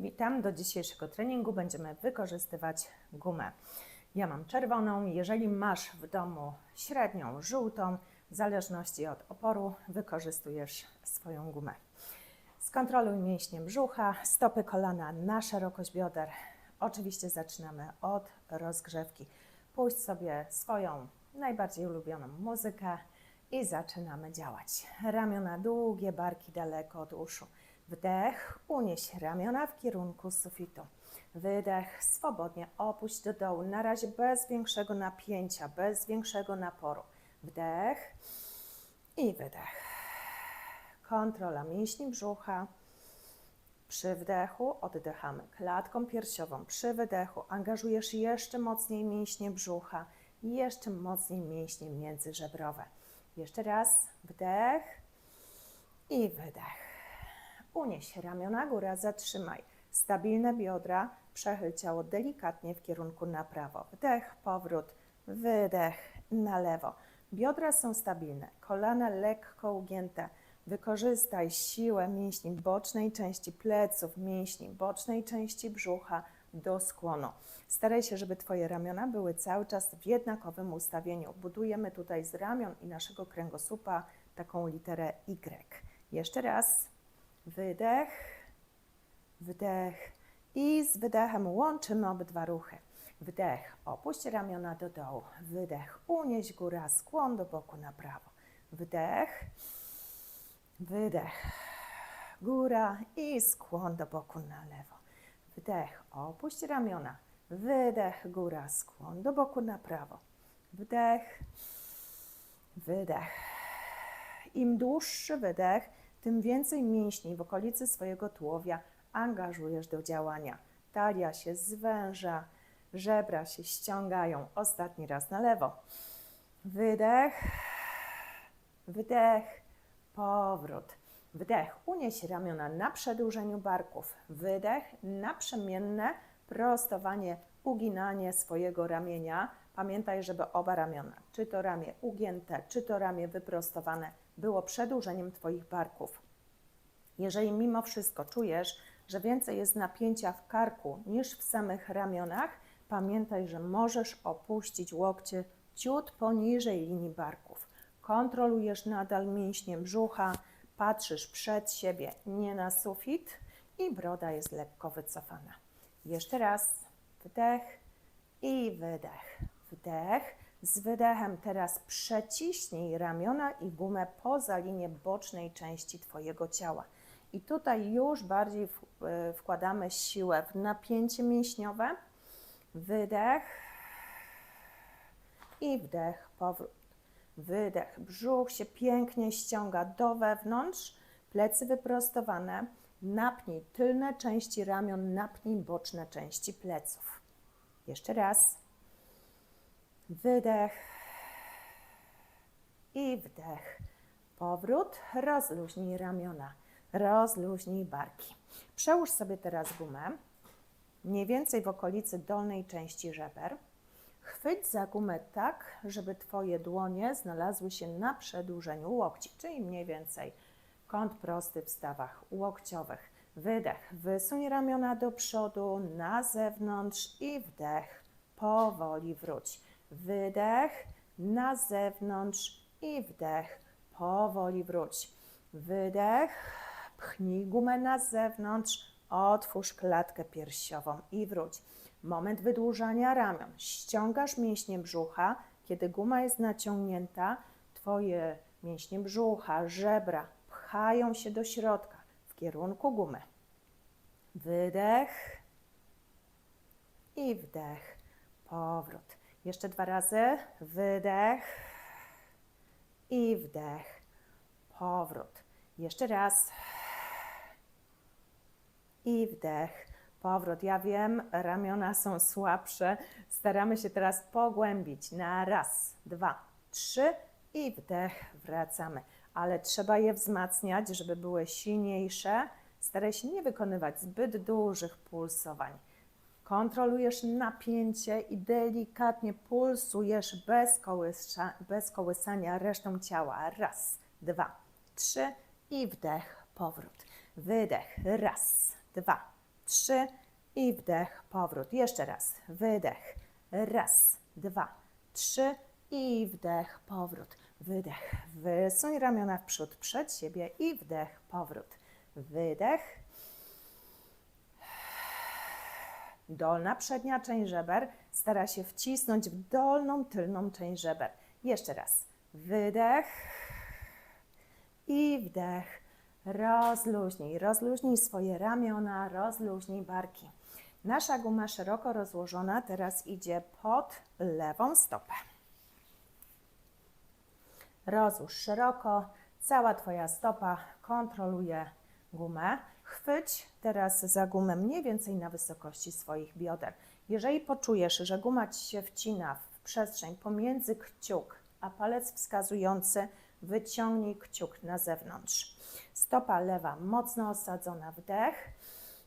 Witam. Do dzisiejszego treningu będziemy wykorzystywać gumę. Ja mam czerwoną. Jeżeli masz w domu średnią, żółtą, w zależności od oporu, wykorzystujesz swoją gumę. Skontroluj mięśnie brzucha, stopy kolana na szerokość bioder. Oczywiście zaczynamy od rozgrzewki. Puść sobie swoją najbardziej ulubioną muzykę i zaczynamy działać. Ramiona długie, barki daleko od uszu. Wdech, unieś ramiona w kierunku sufitu. Wydech, swobodnie opuść do dołu, na razie bez większego napięcia, bez większego naporu. Wdech i wydech. Kontrola mięśni brzucha. Przy wdechu oddychamy klatką piersiową. Przy wydechu angażujesz jeszcze mocniej mięśnie brzucha, jeszcze mocniej mięśnie międzyżebrowe. Jeszcze raz wdech i wydech. Unieś ramiona góra, zatrzymaj. Stabilne biodra, przechyl ciało delikatnie w kierunku na prawo. Wdech, powrót, wydech na lewo. Biodra są stabilne, kolana lekko ugięte. Wykorzystaj siłę mięśni bocznej części pleców, mięśni bocznej części brzucha do skłonu. Staraj się, żeby Twoje ramiona były cały czas w jednakowym ustawieniu. Budujemy tutaj z ramion i naszego kręgosłupa taką literę Y. Jeszcze raz. Wydech, wdech i z wydechem łączymy obydwa ruchy. Wdech, opuść ramiona do dołu. Wydech, unieś góra, skłon do boku na prawo. Wdech, wydech, góra i skłon do boku na lewo. Wdech, opuść ramiona. Wydech, góra, skłon do boku na prawo. Wdech, wydech. Im dłuższy wydech, tym więcej mięśni w okolicy swojego tułowia angażujesz do działania. Talia się zwęża, żebra się ściągają. Ostatni raz na lewo. Wydech, wdech, powrót. Wdech, unieś ramiona na przedłużeniu barków. Wydech, naprzemienne prostowanie, uginanie swojego ramienia. Pamiętaj, żeby oba ramiona, czy to ramię ugięte, czy to ramię wyprostowane, było przedłużeniem Twoich barków. Jeżeli mimo wszystko czujesz, że więcej jest napięcia w karku niż w samych ramionach, pamiętaj, że możesz opuścić łokcie ciut poniżej linii barków. Kontrolujesz nadal mięśnie brzucha, patrzysz przed siebie, nie na sufit i broda jest lekko wycofana. Jeszcze raz wdech i wydech. Wdech. Z wydechem teraz przeciśnij ramiona i gumę poza linię bocznej części Twojego ciała. I tutaj już bardziej e, wkładamy siłę w napięcie mięśniowe. Wydech i wdech, powrót. Wydech, brzuch się pięknie ściąga do wewnątrz, plecy wyprostowane. Napnij tylne części ramion, napnij boczne części pleców. Jeszcze raz. Wydech i wdech. Powrót, rozluźnij ramiona, rozluźnij barki. Przełóż sobie teraz gumę, mniej więcej w okolicy dolnej części żeber. Chwyć za gumę tak, żeby Twoje dłonie znalazły się na przedłużeniu łokci, czyli mniej więcej kąt prosty w stawach łokciowych. Wydech, wysuń ramiona do przodu, na zewnątrz i wdech, powoli wróć. Wydech, na zewnątrz i wdech, powoli wróć. Wydech, pchnij gumę na zewnątrz, otwórz klatkę piersiową i wróć. Moment wydłużania ramion. Ściągasz mięśnie brzucha. Kiedy guma jest naciągnięta, Twoje mięśnie brzucha, żebra pchają się do środka w kierunku gumy. Wydech i wdech. Powrót. Jeszcze dwa razy. Wydech i wdech. Powrót. Jeszcze raz. I wdech powrót. Ja wiem, ramiona są słabsze. Staramy się teraz pogłębić na raz, dwa, trzy i wdech, wracamy. Ale trzeba je wzmacniać, żeby były silniejsze. Staraj się nie wykonywać zbyt dużych pulsowań. Kontrolujesz napięcie i delikatnie pulsujesz bez, kołysa, bez kołysania resztą ciała. Raz, dwa, trzy i wdech, powrót. Wydech. Raz, dwa, trzy i wdech, powrót. Jeszcze raz, wydech, raz, dwa, trzy i wdech, powrót. Wydech, wysuń ramiona w przód przed siebie i wdech, powrót. Wydech. Dolna przednia część żeber stara się wcisnąć w dolną tylną część żeber. Jeszcze raz. Wydech i wdech. Rozluźnij, rozluźnij swoje ramiona, rozluźnij barki. Nasza guma szeroko rozłożona teraz idzie pod lewą stopę. Rozłóż szeroko, cała Twoja stopa kontroluje gumę. Chwyć teraz za gumę mniej więcej na wysokości swoich bioder. Jeżeli poczujesz, że guma Ci się wcina w przestrzeń pomiędzy kciuk a palec wskazujący, wyciągnij kciuk na zewnątrz. Stopa lewa mocno osadzona, wdech,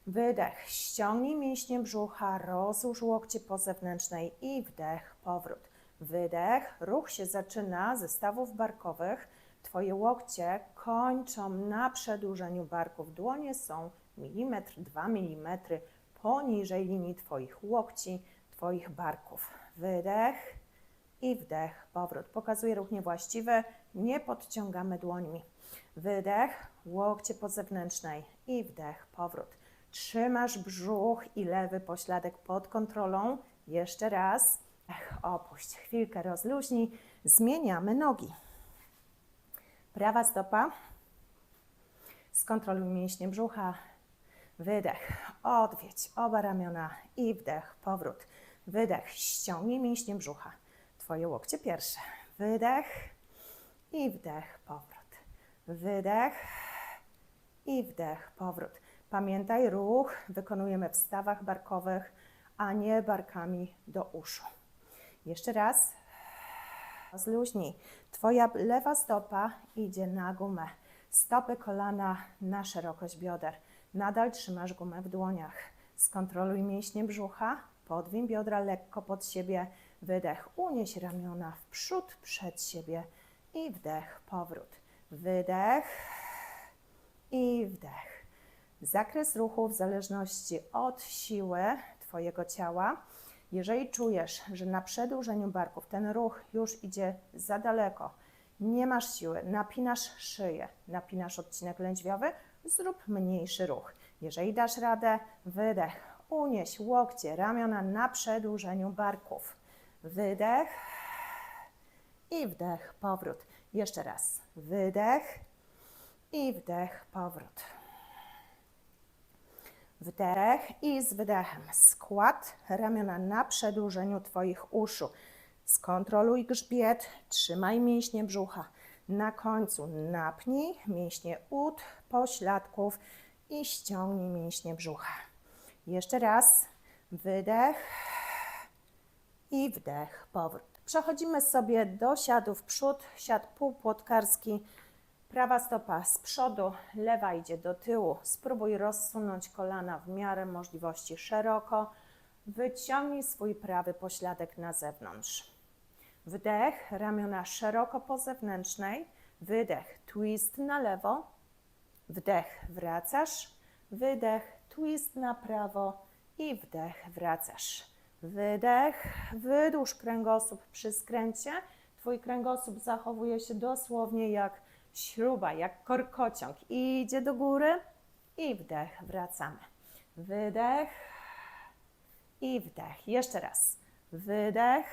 wydech, ściągnij mięśnie brzucha, rozłóż łokcie po zewnętrznej i wdech, powrót. Wydech, ruch się zaczyna ze stawów barkowych. Twoje łokcie kończą na przedłużeniu barków. Dłonie są milimetr, dwa milimetry poniżej linii Twoich łokci, Twoich barków. Wydech i wdech, powrót. Pokazuję ruch niewłaściwy, nie podciągamy dłońmi. Wydech, łokcie po zewnętrznej i wdech, powrót. Trzymasz brzuch i lewy pośladek pod kontrolą. Jeszcze raz. Ech, opuść. Chwilkę rozluźnij. Zmieniamy nogi. Prawa stopa. Skontroluj mięśnie brzucha. Wydech. Odwiedź oba ramiona i wdech. Powrót. Wydech. Ściągnij mięśnie brzucha. Twoje łokcie pierwsze. Wydech i wdech. Powrót. Wydech i wdech. Powrót. Pamiętaj, ruch wykonujemy w stawach barkowych, a nie barkami do uszu. Jeszcze raz. Zluźnij. Twoja lewa stopa idzie na gumę. Stopy kolana na szerokość bioder. Nadal trzymasz gumę w dłoniach. Skontroluj mięśnie brzucha. Podwin biodra lekko pod siebie. Wydech. Unieś ramiona w przód, przed siebie. I wdech. Powrót. Wydech. I wdech. Zakres ruchu w zależności od siły Twojego ciała jeżeli czujesz, że na przedłużeniu barków ten ruch już idzie za daleko, nie masz siły, napinasz szyję, napinasz odcinek lędźwiowy, zrób mniejszy ruch. Jeżeli dasz radę, wydech, unieś łokcie, ramiona na przedłużeniu barków. Wydech i wdech, powrót. Jeszcze raz. Wydech i wdech, powrót. Wdech i z wydechem skład ramiona na przedłużeniu Twoich uszu. Skontroluj grzbiet, trzymaj mięśnie brzucha. Na końcu napnij mięśnie ud, pośladków i ściągnij mięśnie brzucha. Jeszcze raz. Wydech i wdech, powrót. Przechodzimy sobie do siadu w przód, siad półpłotkarski. Prawa stopa z przodu, lewa idzie do tyłu. Spróbuj rozsunąć kolana w miarę możliwości szeroko. Wyciągnij swój prawy pośladek na zewnątrz. Wdech, ramiona szeroko po zewnętrznej. Wydech, twist na lewo. Wdech, wracasz. Wydech, twist na prawo i wdech, wracasz. Wydech, wydłuż kręgosłup przy skręcie. Twój kręgosłup zachowuje się dosłownie jak śruba, jak korkociąg. Idzie do góry i wdech, wracamy. Wydech i wdech. Jeszcze raz. Wydech,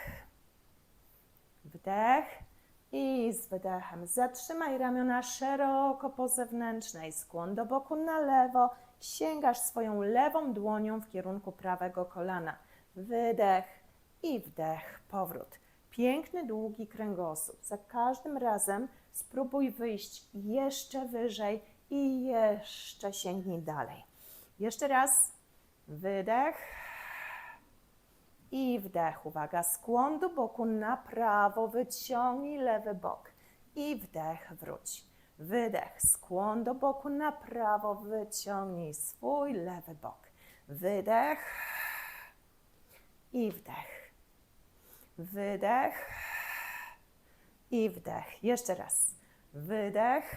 wdech i z wydechem zatrzymaj ramiona szeroko po zewnętrznej, skłon do boku na lewo, sięgasz swoją lewą dłonią w kierunku prawego kolana. Wydech i wdech, powrót. Piękny, długi kręgosłup. Za każdym razem spróbuj wyjść jeszcze wyżej i jeszcze sięgnij dalej. Jeszcze raz. Wydech i wdech. Uwaga, skłon do boku na prawo, wyciągnij lewy bok i wdech, wróć. Wydech, skłon do boku na prawo, wyciągnij swój lewy bok. Wydech i wdech. Wydech i wdech. Jeszcze raz. Wydech.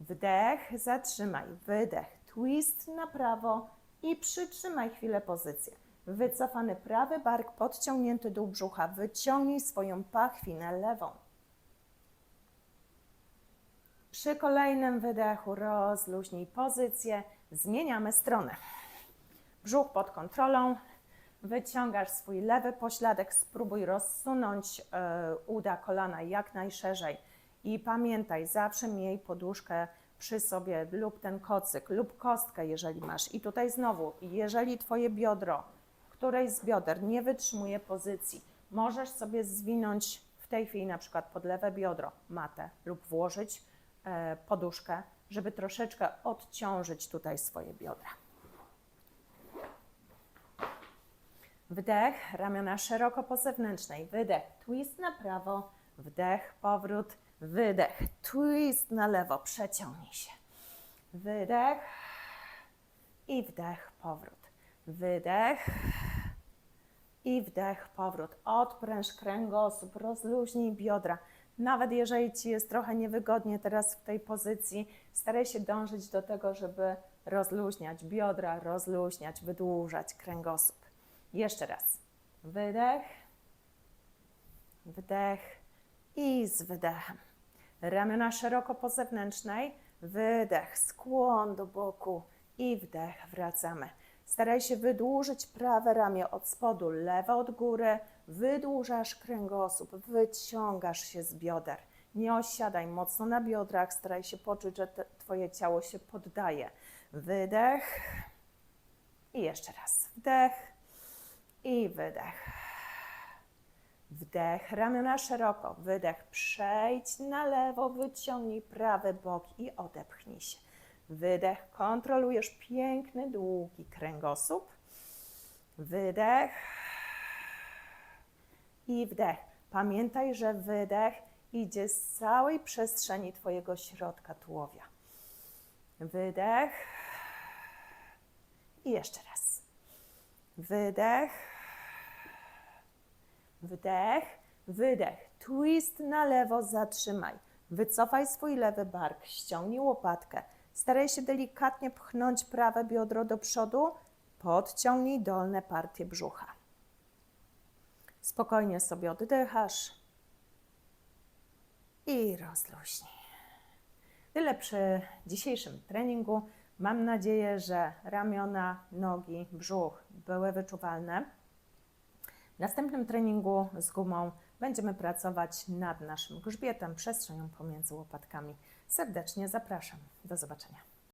Wdech, zatrzymaj. Wydech. twist na prawo i przytrzymaj chwilę pozycję. Wycofany prawy bark, podciągnięty dół brzucha. Wyciągnij swoją pachwinę lewą. Przy kolejnym wydechu rozluźnij pozycję. Zmieniamy stronę. Brzuch pod kontrolą. Wyciągasz swój lewy pośladek, spróbuj rozsunąć e, uda kolana jak najszerzej. I pamiętaj, zawsze miej poduszkę przy sobie lub ten kocyk lub kostkę, jeżeli masz. I tutaj znowu, jeżeli Twoje biodro, któreś z bioder nie wytrzymuje pozycji, możesz sobie zwinąć w tej chwili na przykład pod lewe biodro matę lub włożyć e, poduszkę, żeby troszeczkę odciążyć tutaj swoje biodra. Wdech, ramiona szeroko po zewnętrznej. Wydech, twist na prawo. Wdech, powrót. Wydech, twist na lewo. Przeciągnij się. Wydech i wdech, powrót. Wydech i wdech, powrót. Odpręż kręgosłup, rozluźnij biodra. Nawet jeżeli Ci jest trochę niewygodnie teraz w tej pozycji, staraj się dążyć do tego, żeby rozluźniać biodra, rozluźniać, wydłużać kręgosłup. Jeszcze raz. Wydech, wdech i z wydechem. Ramiona szeroko po zewnętrznej. Wydech, skłon do boku i wdech. Wracamy. Staraj się wydłużyć prawe ramię od spodu, lewe od góry. Wydłużasz kręgosłup, wyciągasz się z bioder. Nie osiadaj mocno na biodrach, staraj się poczuć, że Twoje ciało się poddaje. Wydech i jeszcze raz. Wdech i wydech. Wdech, ramiona szeroko, wydech, przejdź na lewo, wyciągnij prawy bok i odepchnij się. Wydech, kontrolujesz piękny, długi kręgosłup. Wydech i wdech. Pamiętaj, że wydech idzie z całej przestrzeni Twojego środka tułowia. Wydech i jeszcze raz. Wydech, wdech, wydech. Twist na lewo, zatrzymaj. Wycofaj swój lewy bark, ściągnij łopatkę. Staraj się delikatnie pchnąć prawe biodro do przodu, podciągnij dolne partie brzucha. Spokojnie sobie oddychasz i rozluźnij. Tyle przy dzisiejszym treningu. Mam nadzieję, że ramiona, nogi, brzuch były wyczuwalne. W następnym treningu z gumą będziemy pracować nad naszym grzbietem, przestrzenią pomiędzy łopatkami. Serdecznie zapraszam. Do zobaczenia.